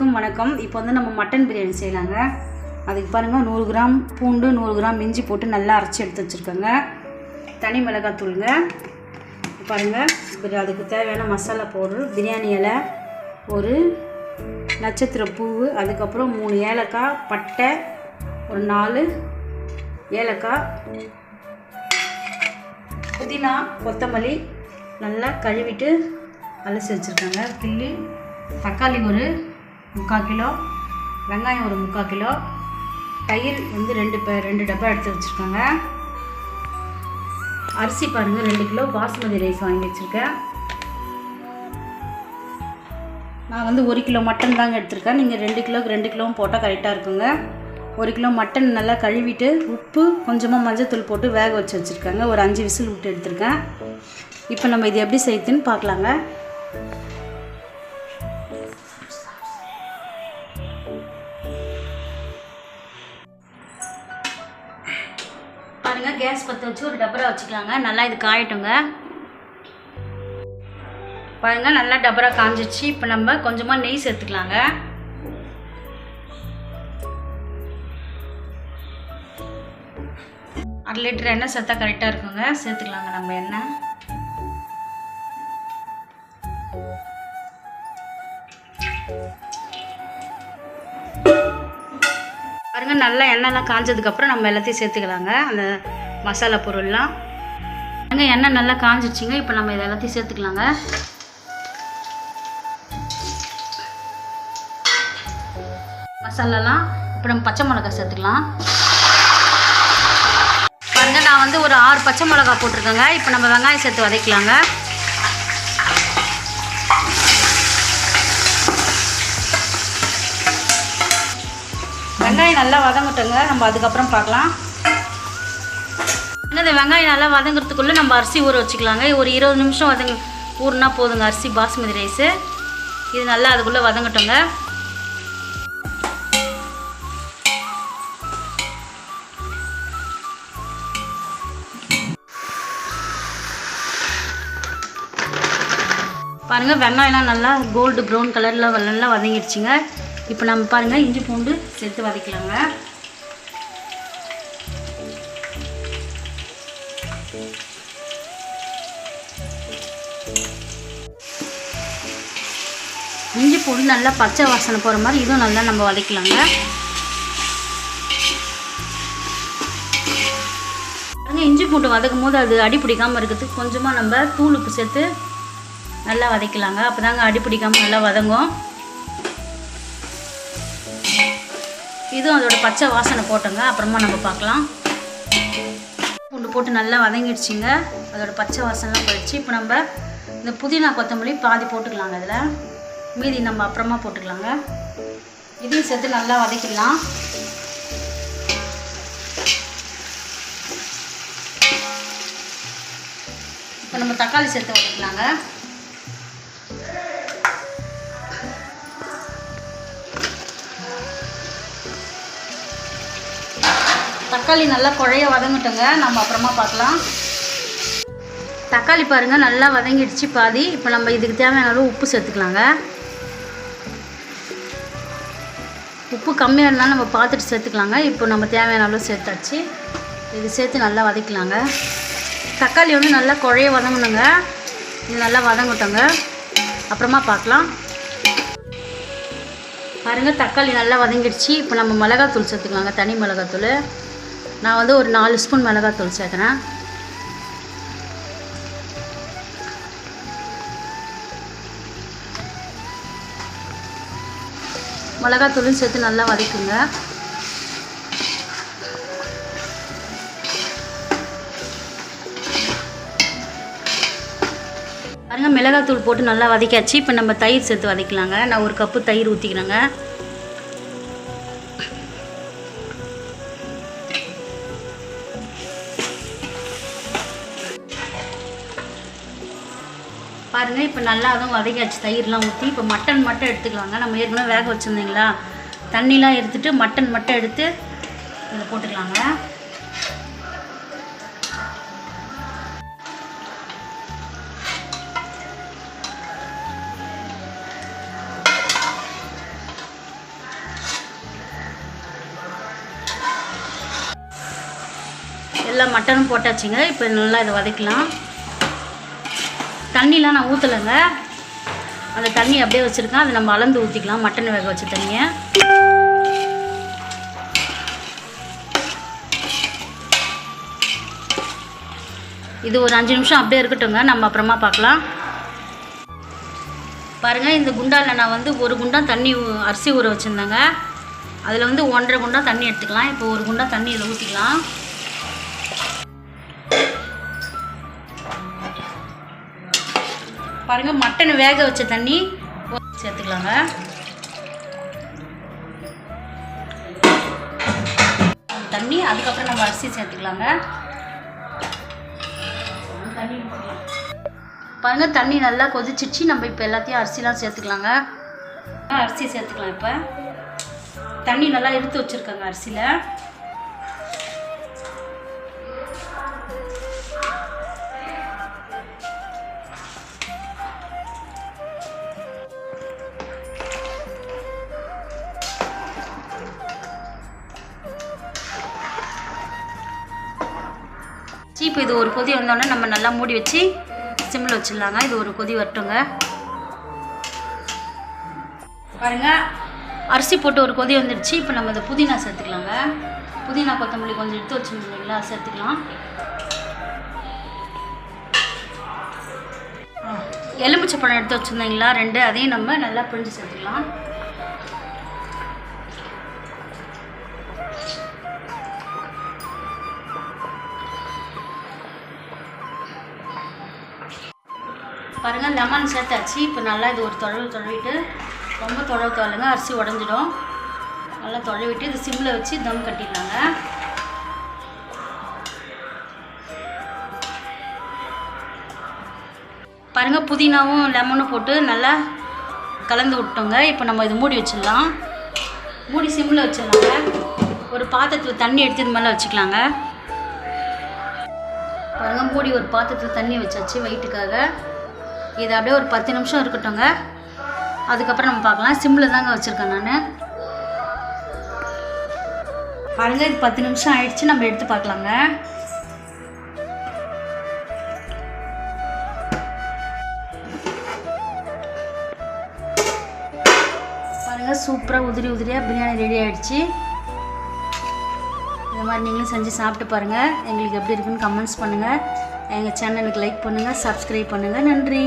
அனைவருக்கும் வணக்கம். இப்போ வந்து நம்ம மட்டன் பிரியாணி செய்யலாங்க. அதுக்கு பாருங்கள் நூறு கிராம் பூண்டு நூறு கிராம் இஞ்சி போட்டு நல்லா அரைச்சி எடுத்து வச்சுருக்கோங்க. தனி மிளகாத்தூளுங்க பாருங்கள் அதுக்கு தேவையான மசாலா பவுடர் பிரியாணி இலை ஒரு நட்சத்திர பூவு அதுக்கப்புறம் மூணு ஏலக்காய் பட்டை ஒரு நாலு ஏலக்காய் புதினா கொத்தமல்லி நல்லா கழுவிட்டு அலசி வச்சுருக்காங்க. கிள்ளி தக்காளி ஒரு முக்கால் கிலோ வெங்காயம் ஒரு முக்கால் கிலோ தயிர் வந்து ரெண்டு பே ரெண்டு டப்பா எடுத்து வச்சுருக்கோங்க. அரிசி பாருங்கள் ரெண்டு கிலோ பாஸ்மதி ரைஸ் வாங்கி வச்சுருக்கேன். நான் வந்து ஒரு கிலோ மட்டன் தாங்க எடுத்திருக்கேன். நீங்கள் ரெண்டு கிலோக்கு ரெண்டு கிலோவும் போட்டால் கரெக்டாக இருக்குங்க. ஒரு கிலோ மட்டன் நல்லா கழுவிட்டு உப்பு கொஞ்சமாக மஞ்சத்தூள் போட்டு வேக வச்சு வச்சுருக்காங்க. ஒரு அஞ்சு விசில் விட்டு எடுத்திருக்கேன். இப்போ நம்ம இது எப்படி செய்யுதுன்னு பார்க்கலாங்க. கேஸ் பற்ற வச்சு ஒரு டபரா வச்சுக்கலாங்க. நல்லா இது காயட்டுங்க பாருங்க நல்லா டபரா காஞ்சிச்சு. இப்போ நம்ம கொஞ்சமாக நெய் சேர்த்துக்கலாங்க. அரை லிட்டர் எண்ணெய் சேர்த்தா கரெக்டாக இருக்குங்க. சேர்த்துக்கலாங்க நம்ம எண்ணெய். பாருங்க நல்லா எண்ணெய்லாம் காஞ்சதுக்கப்புறம் நம்ம எல்லாத்தையும் சேர்த்துக்கலாங்க. அந்த மசாலா பொருள்லாம். பாருங்க எண்ணெய் நல்லா காஞ்சிடுச்சிங்க. இப்போ நம்ம இது எல்லாத்தையும் சேர்த்துக்கலாங்க. மசாலாலாம் இப்போ நம்ம பச்சை மிளகா சேர்த்துக்கலாம். பாருங்க நான் வந்து ஒரு ஆறு பச்சை மிளகா போட்டிருக்கேங்க. இப்போ நம்ம வெங்காயம் சேர்த்து வதக்கலாங்க. வெங்காயம் நல்லா வதங்கட்டுங்க. நம்ம அதுக்கப்புறம் பார்க்கலாம். இந்த வெங்காயம் நல்லா வதங்குறதுக்குள்ளே நம்ம அரிசி ஊற வச்சுக்கலாங்க. ஒரு இருபது நிமிஷம் வதங்க ஊறினா போதுங்க அரிசி பாஸ்மதி ரைஸு. இது நல்லா அதுக்குள்ளே வதங்கட்டோங்க. பாருங்கள் வெங்காயம்லாம் நல்லா கோல்டு ப்ரௌன் கலரில் நல்லா வதங்கிடுச்சுங்க. இப்போ நம்ம பாருங்கள் இஞ்சி பூண்டு சேர்த்து வதக்கலாங்க. புளி நல்லா பச்சை வாசனை போகிற மாதிரி இதுவும் நல்லா நம்ம வதக்கலாங்க. பாருங்க இஞ்சி பூண்டு வதக்கும் போது அது அடி பிடிக்காமல் இருக்கிறதுக்கு கொஞ்சமாக நம்ம தூள் உப்பு சேர்த்து நல்லா வதக்கலாங்க. அப்போ தாங்க அடி பிடிக்காமல் நல்லா வதங்கும். இதுவும் அதோட பச்சை வாசனை போட்டோங்க. அப்புறமா நம்ம பார்க்கலாம். பூண்டு போட்டு நல்லா வதங்கிடுச்சிங்க. அதோட பச்சை வாசனைலாம் போயிடுச்சு. இப்போ நம்ம இந்த புதினா கொத்தமல்லி பாதி போட்டுக்கலாங்க அதில் மீதி நம்ம அப்புறமா போட்டுக்கலாங்க. இதையும் சேர்த்து நல்லா வதக்கிடலாம். இப்போ நம்ம தக்காளி சேர்த்து வதக்கலாங்க. தக்காளி நல்லா குழைய வதங்கட்டுங்க. நம்ம அப்புறமா பார்க்கலாம். தக்காளி பாருங்கள் நல்லா வதங்கிடுச்சு பாதி. இப்போ நம்ம இதுக்கு தேவையான அளவு உப்பு சேர்த்துக்கலாங்க. உப்பு கம்மியாக இருந்தாலும் நம்ம பார்த்துட்டு சேர்த்துக்கலாங்க. இப்போ நம்ம தேவையான அளவு சேர்த்தாச்சு. இது சேர்த்து நல்லா வதக்கலாங்க. தக்காளி வந்து நல்லா குழைய வதங்கணுங்க. இது நல்லா வதங்கட்டோங்க. அப்புறமா பார்க்கலாம். பாருங்கள் தக்காளி நல்லா வதங்கிடுச்சு. இப்போ நம்ம மிளகாத்தூள் சேர்த்துக்கலாங்க. தனி மிளகாத்தூள். நான் வந்து ஒரு நாலு ஸ்பூன் மிளகாத்தூள் சேர்க்குறேன். மிளகாத்தூளும் சேர்த்து நல்லா வதக்குங்க. பாருங்கள் மிளகாத்தூள் போட்டு நல்லா வதக்காச்சு இப்போ நம்ம தயிர் சேர்த்து வதக்கலாங்க. நான் ஒரு கப்பு தயிர் ஊற்றிக்கிறேங்க பாருங்கள் இப்போ நல்லா அதுவும் வதக்கியாச்சு. தயிர்லாம் ஊற்றி இப்போ மட்டன் மட்டும் எடுத்துக்கலாங்க. நம்ம ஏற்கனவே வேக வச்சுருந்தீங்களா? தண்ணிலாம் எடுத்துட்டு மட்டன் மட்டும் எடுத்து இதில் போட்டுக்கலாங்க. எல்லா மட்டனும் போட்டாச்சுங்க. இப்போ நல்லா இதை வதக்கலாம். தண்ணிலாம் நான் ஊற்றலைங்க அந்த தண்ணி அப்படியே வச்சுருக்கேன். அதை நம்ம அளந்து ஊற்றிக்கலாம் மட்டன் வேக வச்ச தண்ணியை. இது ஒரு அஞ்சு நிமிஷம் அப்படியே இருக்கட்டுங்க நம்ம அப்புறமா பார்க்கலாம். பாருங்கள் இந்த குண்டாவில் நான் வந்து ஒரு குண்டா தண்ணி ஊ- அரிசி ஊற வச்சுருந்தேங்க. அதில் வந்து ஒன்றரை குண்டா தண்ணி எடுத்துக்கலாம். இப்போ ஒரு குண்டா தண்ணி இதில் ஊற்றிக்கலாம் பாருங்கள் மட்டன் வேக வச்ச தண்ணி சேர்த்துக்கலாங்க. தண்ணி அதுக்கப்புறம் நம்ம அரிசி சேர்த்துக்கலாங்க. பாருங்க தண்ணி நல்லா கொதிச்சிச்சு. நம்ம இப்போ எல்லாத்தையும் அரிசிலாம் சேர்த்துக்கலாங்க. அரிசி சேர்த்துக்கலாம் இப்போ. தண்ணி நல்லா எடுத்து வச்சுருக்காங்க அரிசியில். இப்போ இது ஒரு கொதி வந்தோடனே நம்ம நல்லா மூடி வச்சு சிம்மில் வச்சிடலாங்க. இது ஒரு கொதி வரட்டுங்க. பாருங்க அரிசி போட்டு ஒரு கொதி வந்துடுச்சு இப்போ நம்ம இந்த புதினா சேர்த்துக்கலாங்க. புதினா கொத்தமல்லி கொஞ்சம் எடுத்து வச்சுருந்தோம் இல்லைங்களா? சேர்த்துக்கலாம். எலுமிச்சை பழம் எடுத்து வச்சுருந்தீங்களா ரெண்டு அதையும் நம்ம நல்லா பிழிஞ்சு சேர்த்துக்கலாம். பாருங்கள் லெமன் சேர்த்தாச்சு. இப்போ நல்லா இது ஒரு தொழவு தொழவிட்டு ரொம்ப தொழவு தொலைங்க அரிசி உடஞ்சிடும். நல்லா தொழவிட்டு இது சிம்மில் வச்சு தம் கட்டிடலாங்க. பாருங்கள் புதினாவும் லெமனும் போட்டு நல்லா கலந்து விட்டோங்க. இப்போ நம்ம இது மூடி வச்சிடலாம். மூடி சிம்மில் வச்சிடலாங்க. ஒரு பாத்திரத்தில் தண்ணி எடுத்து இது மேலே வச்சுக்கலாங்க. பாருங்க மூடி ஒரு பாத்திரத்தில் தண்ணி வச்சாச்சு வெயிட்டுக்காக இது அப்படியே ஒரு பத்து நிமிஷம் இருக்கட்டும்ங்க. அதுக்கப்புறம் நம்ம பார்க்கலாம். சிம்மில் தாங்க வச்சுருக்கேன் நான். பாருங்க இது பத்து நிமிஷம் ஆயிடுச்சு. நம்ம எடுத்து பார்க்கலாங்க. பாருங்க சூப்பராக உதிரி உதிரியாக பிரியாணி ரெடி ஆகிடுச்சு இந்த மாதிரி நீங்களும் செஞ்சு சாப்பிட்டு பாருங்கள் எங்களுக்கு எப்படி இருக்குன்னு கமெண்ட்ஸ் பண்ணுங்கள் எங்கள் சேனலுக்கு லைக் பண்ணுங்கள் சப்ஸ்கிரைப் பண்ணுங்கள் நன்றி.